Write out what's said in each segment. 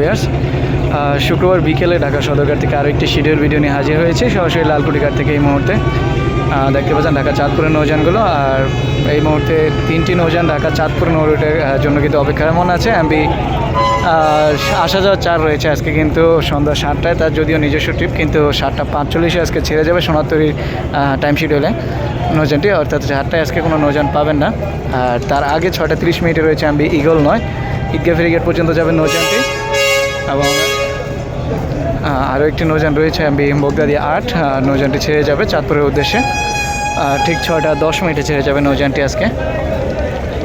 Viewers, শুক্রবার বিকেলে ঢাকা সদরঘাট থেকে আরও একটি শিডিউল ভিডিও নিয়ে হাজির হয়েছে। সরাসরি লালকুটি ঘাট থেকে এই মুহূর্তে। দেখতে পাচ্ছেন ঢাকা চাঁদপুরের নৌযানগুলো। আর এই মুহূর্তে তিনটি নৌযান ঢাকা চাঁদপুর নৌরুটের জন্য কিন্তু অপেক্ষায় মনে আছে। আমি আসা যাওয়ার চার রয়েছে আজকে কিন্তু সন্ধ্যা সাতটায়। তার যদিও নিজস্ব ট্রিপ কিন্তু সাতটা পাঁচচল্লিশে আজকে ছেড়ে যাবে সোনাতরির টাইম শিডিউলে নৌযানটি। অর্থাৎ সাতটায় আজকে কোনো নৌযান পাবেন না। আর তার আগে ছটা তিরিশ মিনিটে রয়েছে আমি ইগল নয়। ঈদগাহ ফেরিগেট পর্যন্ত যাবে নৌযানটি। এবং আরও একটি নৌযান রয়েছে আমি বগদাদি আট। নৌযানটি ছেড়ে যাবে চাঁদপুরের উদ্দেশ্যে। ঠিক ছয়টা দশ মিনিটে ছেড়ে যাবে নৌযানটি আজকে।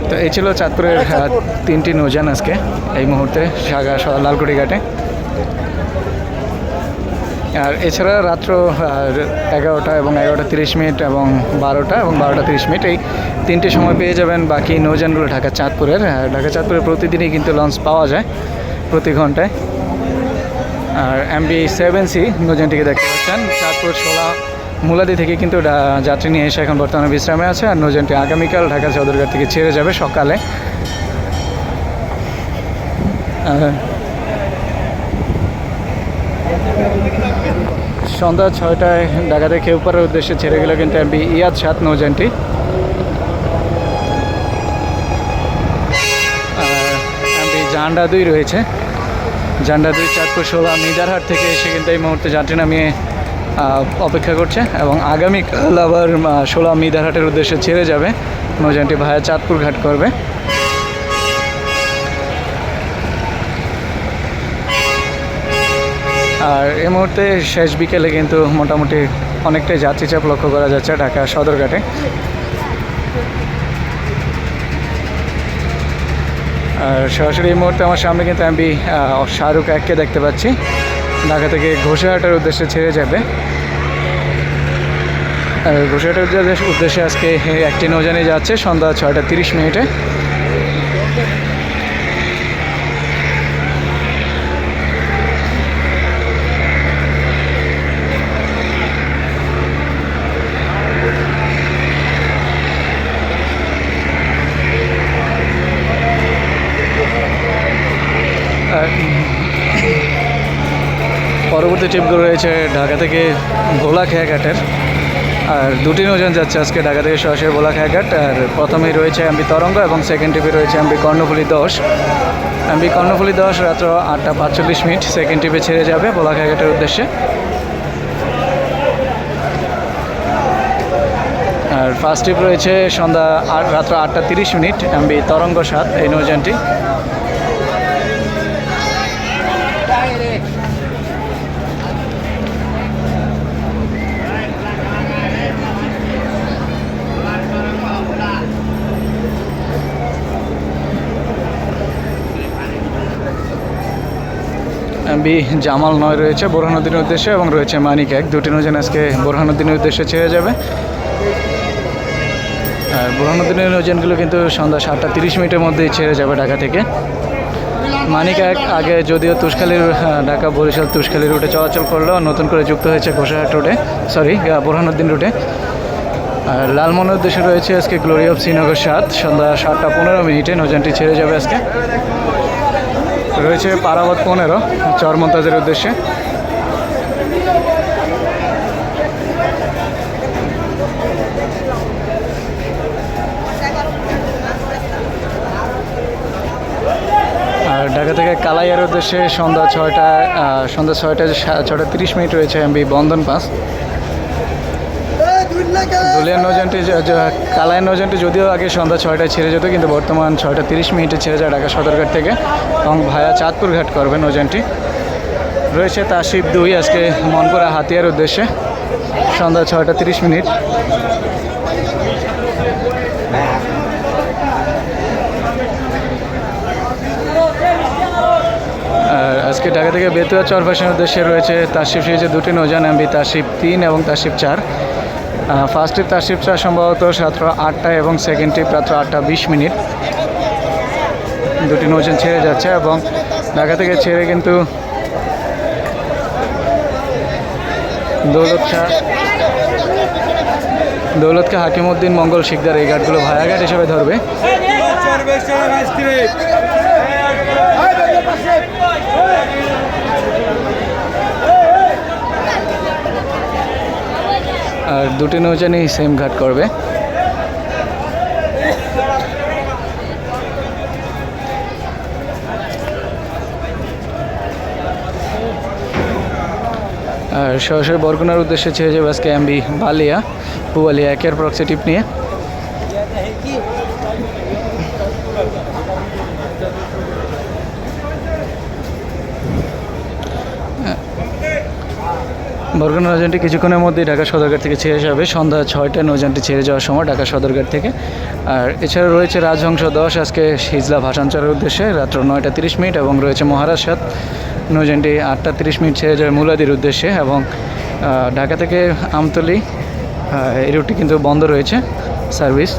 তো এই ছিল চাঁদপুরের তিনটি নৌযান আজকে এই মুহূর্তে সাগা লালকুড়ি ঘাটে। আর এছাড়া রাত্র এগারোটা এবং এগারোটা তিরিশ মিনিট এবং বারোটা এবং বারোটা তিরিশ মিনিট এই তিনটে সময় পেয়ে যাবেন বাকি নৌযানগুলো ঢাকা চাঁদপুরের। ঢাকা চাঁদপুরে প্রতিদিনই কিন্তু লঞ্চ পাওয়া যায় প্রতি ঘন্টায়। আর এমবি সেভেন সি নৌযানটিকে দেখতে পাচ্ছেন। চাঁদপুর ষোলা মুলাদি থেকে কিন্তু যাত্রী নিয়ে এসে এখন বর্তমানে বিশ্রামে আছে আর নৌযানটি আগামীকাল ঢাকা সদরঘাট থেকে ছেড়ে যাবে সকালে। সন্ধ্যা ছয়টায় ঢাকা থেকে উপরের উদ্দেশ্যে ছেড়ে গেল কিন্তু এমবি ইয়াদ সাত নৌযানটি এমবি জান্ডা দুই রয়েছে। জান্ডা দুই, চাঁদপুর ষোলা মিদারহাট থেকে এসে কিন্তু এই মুহূর্তে যাত্রী নামিয়ে অপেক্ষা করছে এবং আগামীকাল আবার ষোলা মিদারহাটের উদ্দেশ্যে ছেড়ে যাবে। নৌযানটি ভায়া চাঁদপুর ঘাট করবে। আর এই মুহূর্তে শেষ বিকেলে কিন্তু মোটামুটি অনেকটাই যাত্রী চাপ লক্ষ্য করা যাচ্ছে ঢাকা সদরঘাটে। আর সরাসরি এই মুহূর্তে আমার সামনে কিন্তু আমি শাহরুখ এককে দেখতে পাচ্ছি। ঢাকা থেকে ঘোষাহাটের উদ্দেশ্যে ছেড়ে যাবে। ঘোষাহাটের উদ্দেশ্যে আজকে একটি নৌজানে যাচ্ছে, সন্ধ্যা ছয়টা তিরিশ মিনিটে। পরবর্তী ট্রিপগুলো রয়েছে ঢাকা থেকে ভোলা খেয়াঘাটের। আর দুটি নৌযান যাচ্ছে আজকে ঢাকা থেকে সরাসরি ভোলা খেয়াঘাট। আর প্রথমেই রয়েছে এমবি তরঙ্গ এবং সেকেন্ড ট্রিপে রয়েছে এমবি কর্ণফুলি দশ। এমবি কর্ণফুলি দশ রাত্র আটটা পাঁচচল্লিশ মিনিট সেকেন্ড ট্রিপে ছেড়ে যাবে ভোলা খেয়াঘাটের উদ্দেশ্যে। আর ফার্স্ট ট্রিপ রয়েছে সন্ধ্যা রাত্র আটটা তিরিশ মিনিট এমবি তরঙ্গ সাত, এই নৌযানটি বি জামাল নয় রয়েছে বোরহানুদ্দিনের উদ্দেশ্যে এবং রয়েছে মানিক এক। দুটি নৌযান আজকে বোরহানুদ্দিনের উদ্দেশ্যে ছেড়ে যাবে। আর বোরহানুদ্দিনের নৌযানগুলো কিন্তু সন্ধ্যা সাতটা তিরিশ মিনিটের মধ্যেই ছেড়ে যাবে ঢাকা থেকে। মানিক এক, আগে যদিও তুষখালীর ঢাকা বরিশাল তুষখালী রুটে চলাচল করলেও নতুন করে যুক্ত হয়েছে ঘোষাহাট রুটে সরি বোরহানুদ্দিন রুটে। আর লালমনের উদ্দেশ্যে রয়েছে আজকে গ্লোরি অফ শ্রীনগর সাত। সন্ধ্যা সাতটা পনেরো মিনিটে নৌযানটি ছেড়ে যাবে আজকে। রয়েছে পারাবত পনেরো চরমন্তাজের উদ্দেশ্যে। আর ঢাকা থেকে কালাইয়ার উদ্দেশ্যে সন্ধ্যা ছয়টা সন্ধ্যা ছয়টা ছটা তিরিশ মিনিট রয়েছে এমবি বন্ধন পাস। দুলিয়ার নৌযানটি যে নৌযানটি যদিও আগে সন্ধ্যা ছয়টায় ছেড়ে যেত, কিন্তু বর্তমান ছয়টা তিরিশ মিনিটে ছেড়ে যায় ঢাকা সদরঘাট থেকে এবং ভায়া চাঁদপুর ঘাট করবে নৌযানটি। রয়েছে তাসিফ দুই, আজকে মনপুরা হাতিয়ার উদ্দেশ্যে সন্ধ্যা ছয়টা তিরিশ মিনিট। আজকে ঢাকা থেকে বেতুয়া চরফাসের উদ্দেশ্যে রয়েছে তাসিফ সিরিজের দুটি নৌযান, এমবি তাসিফ তিন এবং তাসিফ চার। ফার্স্ট ট্রিপ তাসিফ চার সম্ভবত রাত্র আটটা এবং সেকেন্ড ট্রিপ রাত্র আটটা বিশ মিনিট। দুটি নৌযান ছেড়ে যাচ্ছে এবং ঢাকা থেকে ছেড়ে কিন্তু দৌলত খা দৌলত খা হাকিমউদ্দিন মঙ্গল শিকদার এই ঘাটগুলো ভায়াঘাট হিসেবে ধরবে আর দুটি নৌজানি সেম ঘাট করবে। আর সরাসরি বরগুনার উদ্দেশ্যে ছেড়ে যাবে আজকে এমবি বালিয়া, পুবালিয়া, একের প্রক্সিটিভ নিয়ে। বরগুনা নৌযানটি কিছুক্ষণের মধ্যেই ঢাকা সদরঘাট থেকে ছেড়ে যাবে। সন্ধ্যা ছয়টায় নৌযানটি ছেড়ে যাওয়ার সময় ঢাকা সদরঘাট থেকে। আর এছাড়া রয়েছে রাজহংস দশ, আজকে হিজলা ভাষাঞ্চলের উদ্দেশ্যে রাত্র নয়টা তিরিশ মিনিট এবং রয়েছে মহারাজ সাত নৌযানটি আটটা তিরিশ মিনিট ছেড়ে যাবে মুলাদির উদ্দেশ্যে এবং ঢাকা থেকে আমতলি এই রুটটি কিন্তু বন্ধ রয়েছে সার্ভিস।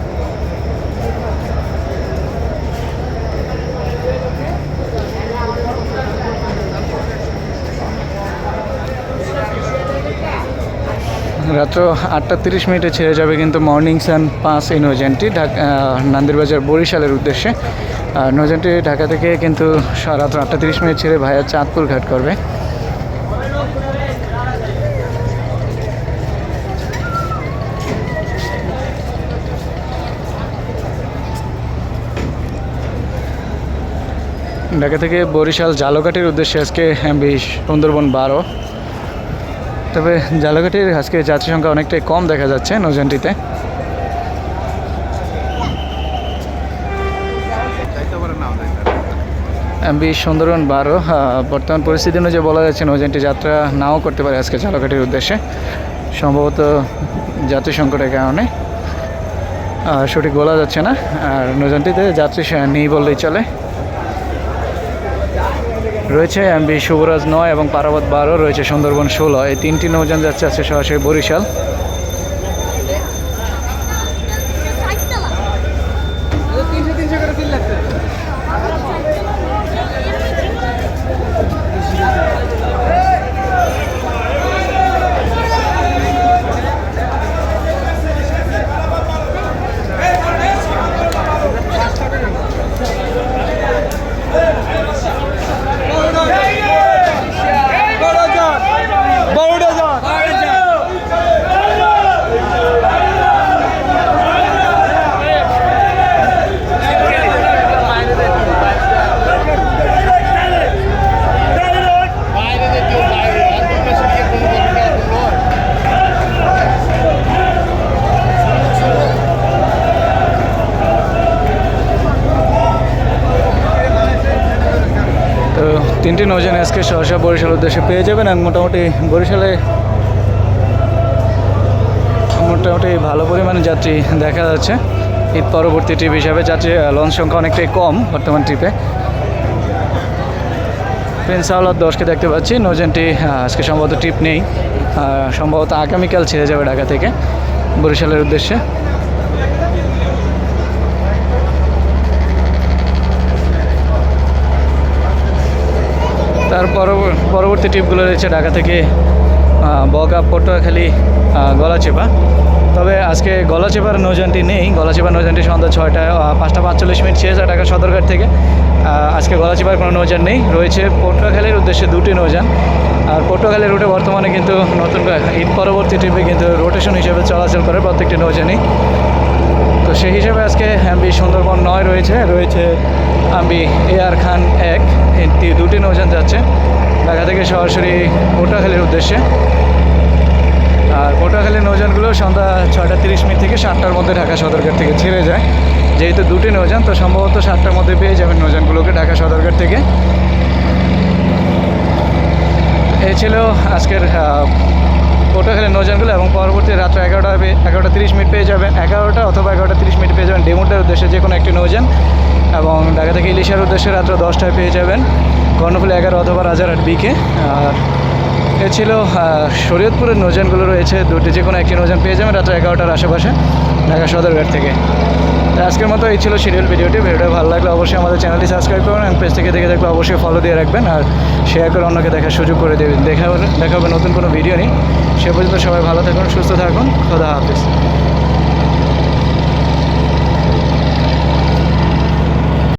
রাত্র আটটা তিরিশ মিনিটে ছেড়ে যাবে কিন্তু মর্নিং সান পাঁচ এই নৌযানটি ঢাকা নান্দিরবাজার বরিশালের উদ্দেশ্যে। আর নৌযানটি ঢাকা থেকে কিন্তু রাত্র আটটা তিরিশ মিনিট ছেড়ে ভাইয়া চাঁদপুর ঘাট করবে। ঢাকা থেকে বরিশাল জালঘাটের উদ্দেশ্যে আজকে এমবি সুন্দরবন বারো। তবে জালঘাটের আজকে যাত্রী সংখ্যা অনেকটাই কম দেখা যাচ্ছে নৌযানটিতে। এমবি সুন্দরবন বারো বর্তমান পরিস্থিতি অনুযায়ী বলা যাচ্ছে নৌযানটি যাত্রা নাও করতে পারে আজকে জালঘাটের উদ্দেশ্যে। সম্ভবত যাত্রী সংকটের কারণে। সঠিক বলা যাচ্ছে না। আর নৌযানটিতে যাত্রী নেই বললেই চলে। রয়েছে এমবি শুভরাজ নয় এবং পারাবত বারো, রয়েছে সুন্দরবন ষোলো। এই তিনটি নৌযান যাচ্ছে আছে সরাসরি বরিশাল তিনটি নৌযান আজকে সহসা বরিশাল উদ্দেশ্যে পেয়ে যাবেন আর মোটামুটি বরিশালে মোটামুটি ভালো পরিমাণে যাত্রী দেখা যাচ্ছে। ঈদ পরবর্তী ট্রিপ হিসাবে যাত্রী লঞ্চ সংখ্যা অনেকটাই কম বর্তমান ট্রিপে প্রিন্স আওলাদ দশকে দেখতে পাচ্ছি নৌযানটি আহ, আজকে সম্ভবত ট্রিপ নেই। সম্ভবত আগামীকাল ছেড়ে যাবে ঢাকা থেকে বরিশালের উদ্দেশ্যে। তার পরব- পরবর্তী ট্রিপগুলো রয়েছে ঢাকা থেকে বগা পটুয়াখালী গলাচিপা। তবে আজকে গলাচিপার নৌযানটি নেই। গলাচিপার নৌযানটি সন্ধ্যা ছয়টায় আহ, পাঁচটা পাঁচচল্লিশ মিনিট শেষ ঢাকা সদরঘাট থেকে। আজকে গলাচিপার কোনো নৌযান নেই। রয়েছে পটুয়াখালীর উদ্দেশ্যে দুটি নৌযান। আর পটুয়াখালী রুটে বর্তমানে কিন্তু নতুন ঈদ পরবর্তী ট্রিপে কিন্তু রোটেশন হিসেবে চলাচল করে প্রত্যেকটি নৌযানই। তো সেই হিসেবে আজকে আম্বি সুন্দরবন নয় রয়েছে রয়েছে আম্বি এয়ার খান এক। দুটি নৌযান যাচ্ছে। ঢাকা থেকে সরাসরি পটুয়াখালীর উদ্দেশ্যে। আর পটুয়াখালীর নৌযানগুলো সন্ধ্যা ছয়টা তিরিশ মিনিট থেকে সাতটার মধ্যে ঢাকা সদরঘাট থেকে ছেড়ে যায়। যেহেতু দুটি নৌযান, তো সম্ভবত সাতটার মধ্যে পেয়ে যাবেন নৌযানগুলোকে ঢাকা সদরঘাট থেকে। এই ছিল আজকের আহ, খেলে নৌযানগুলো এবং পরবর্তী রাত্র এগারোটা এগারোটা তিরিশ মিনিট পেয়ে যাবেন। এগারোটা অথবা এগারোটা তিরিশ মিনিট পেয়ে যাবেন ডেমোটার উদ্দেশ্যে যে কোনো একটি নৌজান এবং ঢাকা থেকে ইলিশার উদ্দেশ্যে রাত্র দশটায় পেয়ে যাবেন। কর্ণফুলি এগারো অথবা রাজারহাট বিকে আর এ ছিল শরীয়তপুরের নৌজানগুলো রয়েছে, দুটি যে কোনো একটি নৌজান পেয়ে যাবেন রাত্র এগারোটার আশেপাশে, ঢাকা সদরঘাট থেকে। আজকের মতো এই ছিল সিরিয়াল ভিডিওটি, ভিডিওটা ভালো লাগলে অবশ্যই আমাদের চ্যানেলটি সাবস্ক্রাইব করবেন এবং পেজ থেকে দেখে দেখলে অবশ্যই ফলো দিয়ে রাখবেন আর শেয়ার করে অন্যকে দেখার সুযোগ করে দেবেন দেখা হবে নতুন কোনো ভিডিও নেই সে পর্যন্ত সবাই ভালো থাকুন, সুস্থ থাকুন, খোদা হাফিজ।